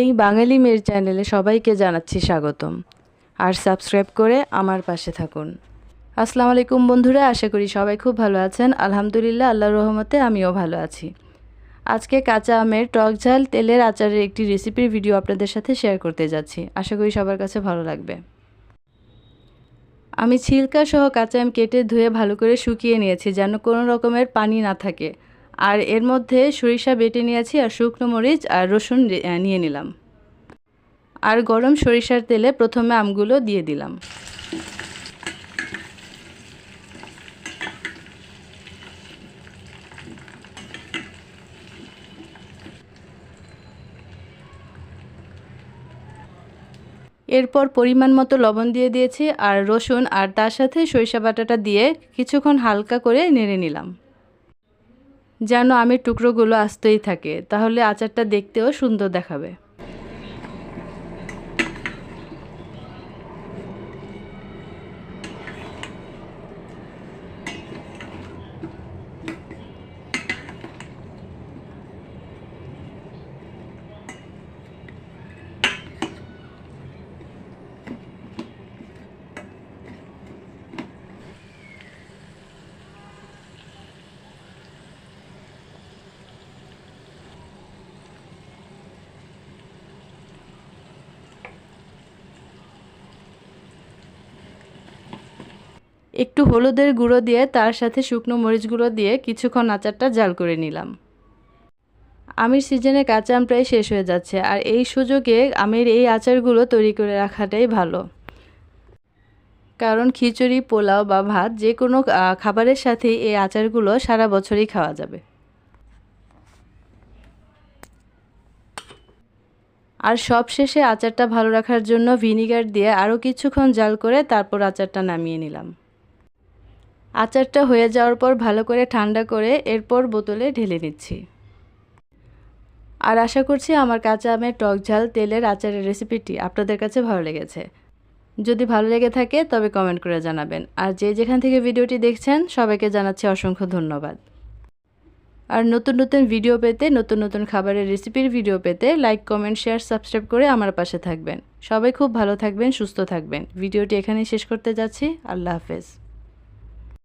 এই বাঙালি মেয়ের চ্যানেলে সবাইকে জানাচ্ছি স্বাগতম। আর সাবস্ক্রাইব করে আমার পাশে থাকুন। আসসালামু আলাইকুম বন্ধুরা, আশা করি সবাই খুব ভালো আছেন। আলহামদুলিল্লাহ, আল্লাহর রহমতে আমিও ভালো আছি। আজকে কাঁচা আমের টক ঝাল তেলের আচারের একটি রেসিপির ভিডিও আপনাদের সাথে শেয়ার করতে যাচ্ছি। আশা করি সবার কাছে ভালো লাগবে। আমি ছিলকা সহ কাঁচা আম কেটে ধুয়ে ভালো করে শুকিয়ে নিয়েছি, যেন কোনো রকমের পানি না থাকে। আর এর মধ্যে সরিষা বেটে নিয়েছি আর শুকনো মরিচ আর রসুন নিয়ে নিলাম। আর গরম সরিষার তেলে প্রথমে আমগুলো দিয়ে দিলাম। এরপর পরিমাণ মতো লবণ দিয়ে দিয়েছি আর রসুন আর তার সাথে সরিষা বাটাটা দিয়ে কিছুক্ষণ হালকা করে নেড়ে নিলাম। যেন আমের টুকরোগুলো আসতেই থাকে তাহলে আচারটা দেখতেও সুন্দর দেখাবে। একটু হলুদের গুঁড়ো দিয়ে তার সাথে শুকনো মরিচ গুঁড়ো দিয়ে কিছুক্ষণ আচারটা জাল করে নিলাম। আমের সিজনে কাঁচা আম প্রায় শেষ হয়ে যাচ্ছে, আর এই সুযোগে আমের এই আচারগুলো তৈরি করে রাখাটাই ভালো। কারণ খিচুড়ি, পোলাও বা ভাত যে কোনো খাবারের সাথে এই আচারগুলো সারা বছরই খাওয়া যাবে। আর সব শেষে আচারটা ভালো রাখার জন্য ভিনিগার দিয়ে আরও কিছুক্ষণ জাল করে তারপর আচারটা নামিয়ে নিলাম। আচারটা হয়ে যাওয়ার পর ভালো করে ঠান্ডা করে এরপর বোতলে ঢেলে নিচ্ছি। আর আশা করছি আমার কাঁচা আমের টক ঝাল তেলের আচারের রেসিপিটি আপনাদের কাছে ভালো লেগেছে। যদি ভালো লেগে থাকে তবে কমেন্ট করে জানাবেন। আর যে যেখান থেকে ভিডিওটি দেখছেন, সবাইকে জানাচ্ছি অসংখ্য ধন্যবাদ। আর নতুন নতুন ভিডিও পেতে, নতুন নতুন খাবারের রেসিপির ভিডিও পেতে লাইক, কমেন্ট, শেয়ার, সাবস্ক্রাইব করে আমার পাশে থাকবেন। সবাই খুব ভালো থাকবেন, সুস্থ থাকবেন। ভিডিওটি এখানেই শেষ করতে যাচ্ছি। আল্লাহ হাফেজ।